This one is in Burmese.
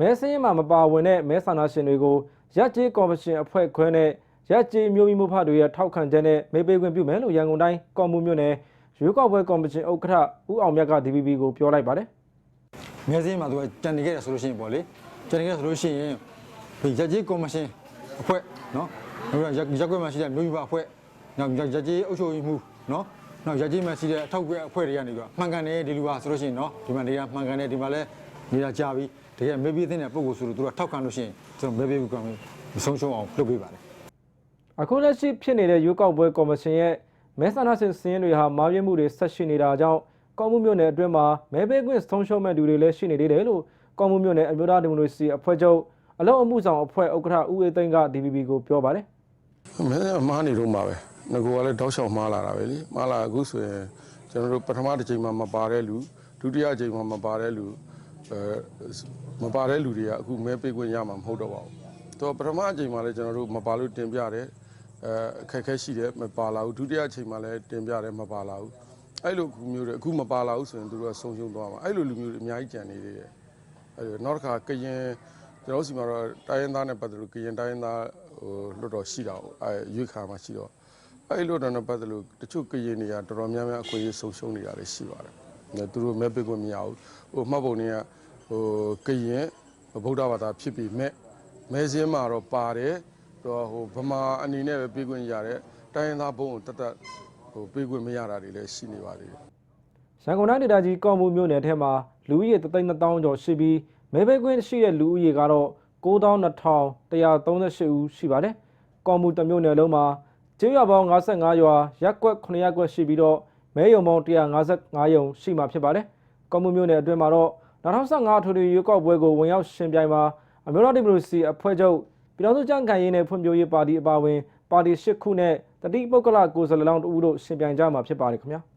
မဲစင်းမှာမပါဝင်တဲ့မဲဆန္ဒရှင်တွေကိုရက်ကြီးကော်မရှင်အဖွဲ့ခွဲနဲ့ရက်ကြီးမျိုးမိမှုဖတွေရဲ့ထောက်ခံချက်နဲ့မေးပေးခွင့်ပြုမယ်လို့ရန်ကုန်တိုင်းကော်မှုမြို့နယ်ရွေးကောက်ပွဲကော်မရှင်ဥက္ကဋ္ဌဦးအောင်မြတ်က DVB ကိုပြောလိုက်ပါတယ်မဲစင်းမှာသူကကြံနေခဲ့တယ်ဆိုလို့ရှိရင်ပေါ့လေကြံနေခဲ့ဆိုလို့ရှိရင်ဒီရက်ကြီးကော်မရှင်အဖွဲ့နော်နောက်ရက်ရက်ကွက်မှာရှိတဲ့မြို့ရွာအဖွဲ့နောက်ရက်ကြီးအုပ်ချုပ်ရေးမှူးနော်နောက်ရက်ကြီးမှာရှိတဲ့အထောက်အကွက်အဖွဲ့တွေကနေပြီးတော့မှန်ကန်တယ်ဒီလူဟာဆိုလို့ရှိရင်နော်ဒီမှာနေတာမှန်ကန်တယ်ဒီမှာလဲ နေတာကြာပြီတကယ်မေးပြီးတဲ့ပုံကိုဆိုလို့သူကထောက်ခံလို့ရှိရင်ကျွန်တော်မေးပြီးကောင်းမဆုံးရှုံးအောင်လုပ်ပေးပါတယ်အခုလက်ရှိဖြစ်နေတဲ့ရွေးကောက်ပွဲကော်မရှင်ရဲ့မဲဆန္ဒရှင်စည်းရင်းတွေဟာမာပြင်းမှုတွေဆက်ရှိနေတာကြောင့်ကော်မှုမြို့နယ်အတွင်းမှာမဲပေးခွင့်ဆုံးရှုံးမဲ့သူတွေလည်းရှိနေသေးတယ်လို့ကော်မှုမြို့နယ်အမျိုးသားဒီမိုကရေစီအဖွဲ့ချုပ်အလုံးအမှုဆောင်အဖွဲ့ဥက္ကဋ္ဌဦးအေးသိန်းက DVB ကိုပြောပါတယ်မဲမားနေတော့မှာပဲငကိုကလည်းတောက်လျှောက်မှားလာတာပဲလေမှားလာအခုဆိုရင်ကျွန်တော်တို့ပထမတစ်ချိန်မှာမပါတဲ့လူဒုတိယချိန်မှာမပါတဲ့လူ အဲမပါတဲ့လူတွေကအခုမဲပေးခွင့်ရမှာမဟုတ်တော့ပါဘူးတော့ပထမအချိန်မှာလည်းကျွန်တော်တို့မပါလို့တင်ပြတယ်အဲအခက်အခဲရှိတယ်မပါလာဘူးဒုတိယအချိန်မှာလည်းတင်ပြတယ်မပါလာဘူးအဲ့လိုခုမျိုးတွေအခုမပါလာဘူးဆိုရင်တို့ကဆုံးရှုံးသွားမှာအဲ့လိုလူမျိုးတွေအများကြီးကြံနေသေးတယ်အဲနောက်တစ်ခါကရင်ကျွန်တော်စီမှာတော့တိုင်းရင်းသားနဲ့ပတ်သက်လို့ကရင်တိုင်းရင်းသားဟိုလွတ်တော်ရှိတာပေါ့အဲရွေးခါမှာရှိတော့အဲလွတ်တော်နဲ့ပတ်သက်လို့တချို့ကရင်တွေကတော်တော်များများအခွင့်အရေးဆုံးရှုံးနေတာတွေရှိပါတယ်။အဲ သူတို့မဲပေးခွင့်မရဘူး။ဟိုမှတ်ပုံတွေကဟိုကရင်ဗုဒ္ဓဘာသာဖြစ်ပြီးမဲ့မဲစင်းမှာတော့ပါတယ်တော့ဟိုဗမာအနေနဲ့ပဲပေးခွင့်ရတယ်တိုင်းရင်းသားဘုံကိုတတ်တတ်ဟိုပေးခွင့်မရတာတွေလည်းရှိနေပါသေးတယ်ရန်ကုန်တိုင်းဒေသကြီးကော်မှုမြို့နယ်ထဲမှာလူဦးရေ3,200ကျော်ရှိပြီးမဲပေးခွင့်ရှိတဲ့လူဦးရေကတော့92,138ဦးရှိပါတယ်။ကော်မှုတစ်မြို့နယ်လုံးမှာကျေးရွာပေါင်း55ရွာရပ်ကွက်9ရပ်ကွက်ရှိပြီးတော့ မဲယုံပေါင်း155ယုံရှိမှာဖြစ်ပါတယ်။ကော်မှုမြို့နယ်အတွင်းမှာတော့2015ထွေထွေရွေးကောက်ပွဲကိုဝင်ရောက်ရှင်ပြိုင်မှာအမျိုးသားဒီမိုကရေစီအဖွဲ့ချုပ်ပြည်တော်စုကြံ့ခိုင်ရေးနဲ့ဖွံ့ဖြိုးရေးပါတီအပါအဝင်ပါတီ၈ခုနဲ့တတိပုဂ္ဂလကိုယ်စားလှယ်လောင်းတို့ဦးတို့ရှင်ပြိုင်ကြမှာဖြစ်ပါတယ်ခင်ဗျာ။